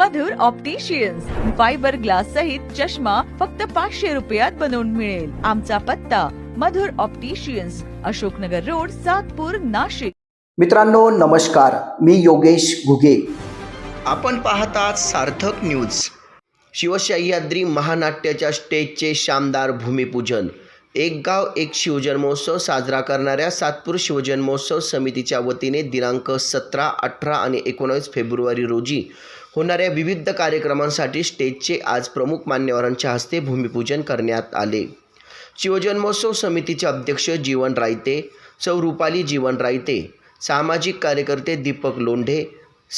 मधुर opticians fibre glass सहित चष्मा फक्त पाचशे रुपयात बनवून मिळेल. आमचा पत्ता मधुर ऑप्टिशियन्स अशोकनगर रोड सातपूर नाशिक. मित्रांनो नमस्कार. मी योगेश घुगे. आपण पाहतात सार्थक न्यूज शिवसह्याद्री महानाट्याच्या स्टेजचे शानदार भूमिपूजन. एक गाव एक शिवजन्मोत्सव साजरा करणाऱ्या सातपूर शिवजन्मोत्सव समितीच्या वतीने दिनांक सतरा अठरा आणि एकोणावीस फेब्रुवारी रोजी होणाऱ्या विविध कार्यक्रमांसाठी स्टेजचे आज प्रमुख मान्यवरांच्या हस्ते भूमिपूजन करण्यात आले. शिवजन्मोत्सव समितीचे अध्यक्ष जीवन रायते सौ रुपाली जीवन रायते सामाजिक कार्यकर्ते दीपक लोंढे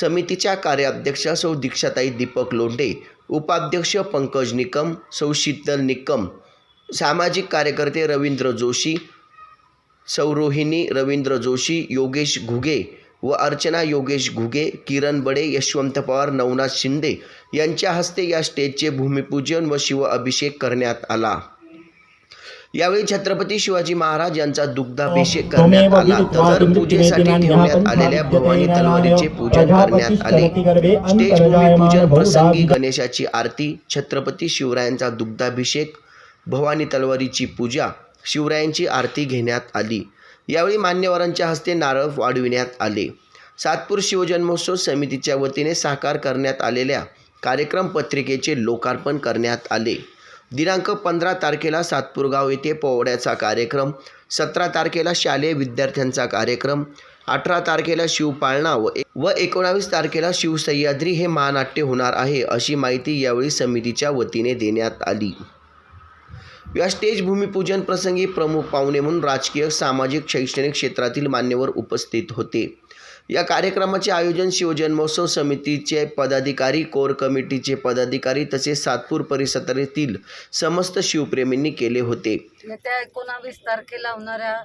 समितीच्या कार्याध्यक्षा सौ दीक्षाताई दीपक लोंढे उपाध्यक्ष पंकज निकम सौ शीतल निकम सामाजिक कार्यकर्ते रवींद्र जोशी सौ रोहिणी रवींद्र जोशी योगेश घुगे व अर्चना योगेश घुगे किरण बडे यशवंत पवार नवनाथ शिंदे यांच्या हस्ते या स्टेजचे भूमिपूजन व शिवअभिषेक करण्यात आला. यावेळी छत्रपती शिवाजी महाराज यांचा दुग्धाभिषेक करण्यात आला. तर पूजेसाठी ठेवण्यात आलेल्या भवानी तलवारीचे पूजन करण्यात आले. स्टेज भूमिपूजन प्रसंगी गणेशाची आरती छत्रपती शिवरायांचा दुग्धाभिषेक भवानी तलवारीची पूजा शिवरायांची आरती घेण्यात आली. यावेळी मान्यवरांच्या हस्ते नारळ वाढविण्यात आले. सातपूर शिवजन्मोत्सव समितीच्या वतीने साकार करण्यात आलेल्या कार्यक्रम पत्रिकेचे लोकार्पण करण्यात आले. दिनांक पंधरा तारखेला सातपूरगाव येथे पोवड्याचा कार्यक्रम सतरा तारखेला शालेय विद्यार्थ्यांचा कार्यक्रम अठरा तारखेला शिवपाळणा व व एकोणावीस तारखेला शिवसह्याद्री हे महानाट्य होणार आहे अशी माहिती यावेळी समितीच्या वतीने देण्यात आली. या स्टेज भूमिपूजन प्रसंगी प्रमुख पाहुणे म्हणून राजकीय सामाजिक शैक्षणिक क्षेत्रातील मान्यवर उपस्थित होते. या कार्यक्रमाचे आयोजन शिवजन्मोत्सव समितीचे पदाधिकारी कोर कमिटीचे पदाधिकारी तसेच सातपूर परिसरातील समस्त शिवप्रेमींनी केले होते. येत्या एकोणावीस तारखेला होणाऱ्या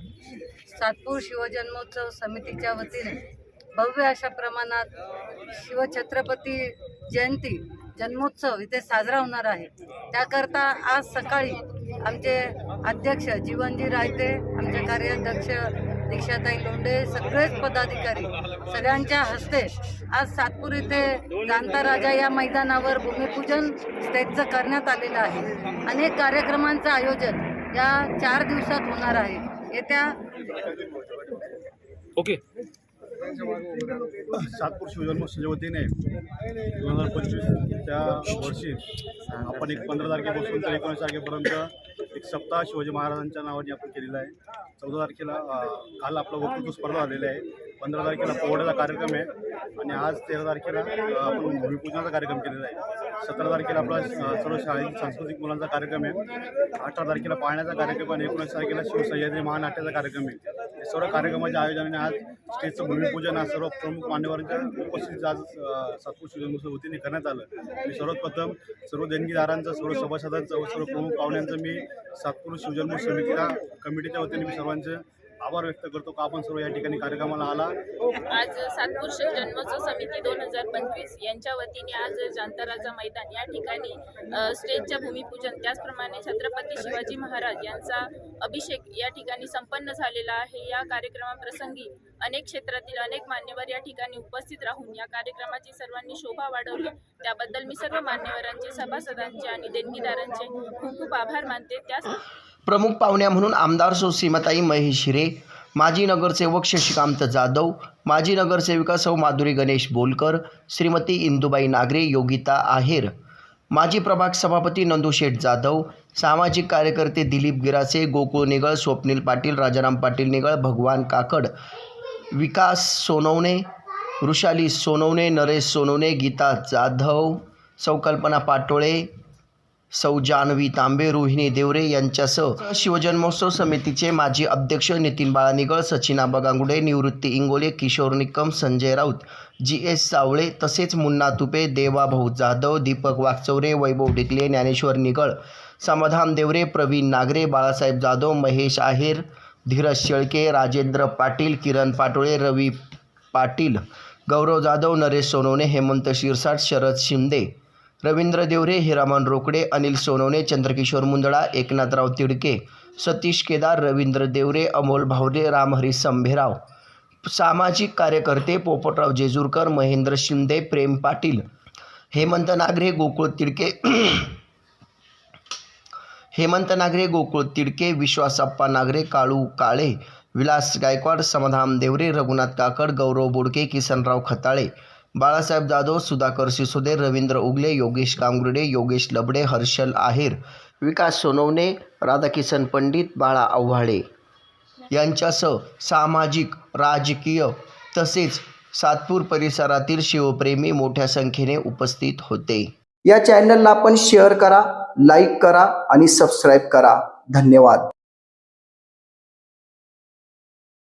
सातपूर शिवजन्मोत्सव समितीच्या वतीने भव्य अशा प्रमाणात शिवछत्रपती जयंती जन्मोत्सव इथे साजरा होणार आहे. त्याकरता आज सकाळी आमचे अध्यक्ष जीवनजी रायते आमचे कार्याध्यक्ष दीक्षाताई लोंढे सगळेच पदाधिकारी सगळ्यांच्या हस्ते आज सातपूर इथे जाणता राजा या मैदानावर भूमिपूजन स्टेजचं करण्यात आलेलं आहे. अनेक कार्यक्रमांचं आयोजन या चार दिवसात होणार आहे. येत्या सातपूर शिवजन्मोत्सवाच्या वतीने दोन हजार पंचवीस त्या वर्षी आपण एक पंधरा तारखेपासून तर एकोणीस तारखेपर्यंत एक सप्ताह शिवाजी महाराजांच्या नावाने आपण केलेला आहे. चौदा तारखेला काल आपलं वक्तृत्व स्पर्धा झालेली आहे. पंधरा तारखेला पोवड्याचा कार्यक्रम आहे. आणि आज तेरा तारखेला आपण भूमिपूजनाचा कार्यक्रम केलेला आहे. सतरा तारखेला आपला सर्व शाळेतील सांस्कृतिक मुलांचा कार्यक्रम आहे. अठरा तारखेला पाळण्याचा कार्यक्रम आणि एकोणीस तारखेला शिवसह्याद्री महानाट्याचा कार्यक्रम आहे. सर्व कार्यक्रमाच्या आयोजनाने आज स्टेजचं भूमिपूजन आज सर्व प्रमुख मान्यवरांच्या उपस्थितीत आज सातपूर शिवजन्मोत्सव वतीने करण्यात आलं. मी सर्वप्रथम सर्व देणगीदारांचं सर्व सभासदांचं व सर्व प्रमुख पाहुण्यांचं मी सातपूर शिवजन्मोत्सव समितीला कमिटीच्या वतीने मी सर्वांचं आभार व्यक्त करतो का आपण सर्व या ठिकाणी कार्यक्रमाला आला? आज सातपूर शिव जन्मोत्सव समिती दोन हजार पंचवीस यांच्या वतीने आज जांताराजा मैदान या ठिकाणी स्टेजच्या भूमिपूजन त्याचप्रमाणे छत्रपती शिवाजी महाराज यांचा अभिषेक या ठिकाणी संपन्न झालेला आहे. या कार्यक्रमाप्रसंगी अनेक क्षेत्रातील अनेक मान्यवर या ठिकाणी उपस्थित राहून या कार्यक्रमाची सर्वांनी शोभा वाढवली. त्याबद्दल मी सर्व मान्यवरांचे सभासदांचे आणि देणगीदारांचे खूप खूप आभार मानते. त्याच प्रमुख पाहुण्या म्हणून आमदार सौ सीमाताई महेश हिरे माजी नगरसेवक शशिकांत जाधव माजी नगरसेविका सौ माधुरी गणेश बोलकर श्रीमती इंदुबाई नागरे योगिता आहेर माजी प्रभाग सभापती नंदुशेठ जाधव सामाजिक कार्यकर्ते दिलीप गिरासे गोकुळ निगळ स्वप्नील पाटील राजाराम पाटील निगळ भगवान काकड विकास सोनवणे वृषाली सोनवणे नरेश सोनवणे गीता जाधव सौकल्पना पाटोळे सौ जानवी तांबे रोहिणी देवरे यांच्यासह शिवजन्मोत्सव समितीचे माजी अध्यक्ष नितीन बाळा सचिना बगांगुडे निवृत्ती इंगोले किशोर निकम संजय राऊत जी एस सावळे तसेच मुन्ना तुपे देवाभाऊ जाधव दीपक वागचौरे वैभव डिकले ज्ञानेश्वर निगळ समाधान देवरे प्रवीण नागरे बाळासाहेब जाधव महेश आहेर धीरज शेळके राजेंद्र पाटील किरण पाटोळे रवी पाटील गौरव जाधव नरेश सोनवणे हेमंत शिरसाट शरद शिंदे रवींद्र देवरे हिरामन रोकडे अनिल सोनवणे चंद्रकिशोर मुंदळा एकनाथराव तिडके सतीश केदार रवींद्र देवरे अमोल भावरे रामहरी संभेराव. सामाजिक कार्यकर्ते पोपटराव जेजूरकर महेंद्र शिंदे प्रेम पाटील हेमंत नागरे गोकुळ तिडके हेमंत नागरे गोकुळ तिडके विश्वासप्पा नागरे काळू काळे विलास गायकवाड समाधान देवरे रघुनाथ काकड गौरव बोडके किसनराव खताळे बाळासाहेब जाधव सुधाकर सिसोदे रवींद्र उगले योगेश कांगुर्डे योगेश लबडे हर्षल आहेर विकास सोनवणे राधाकिशन पंडित बाळा आव्हाडे यांच्यासह सामाजिक राजकीय तसेच सातपूर परिसरातील शिवप्रेमी मोठ्या संख्येने उपस्थित होते. या चॅनलला आपण शेअर करा लाईक करा आणि सबस्क्राईब करा. धन्यवाद.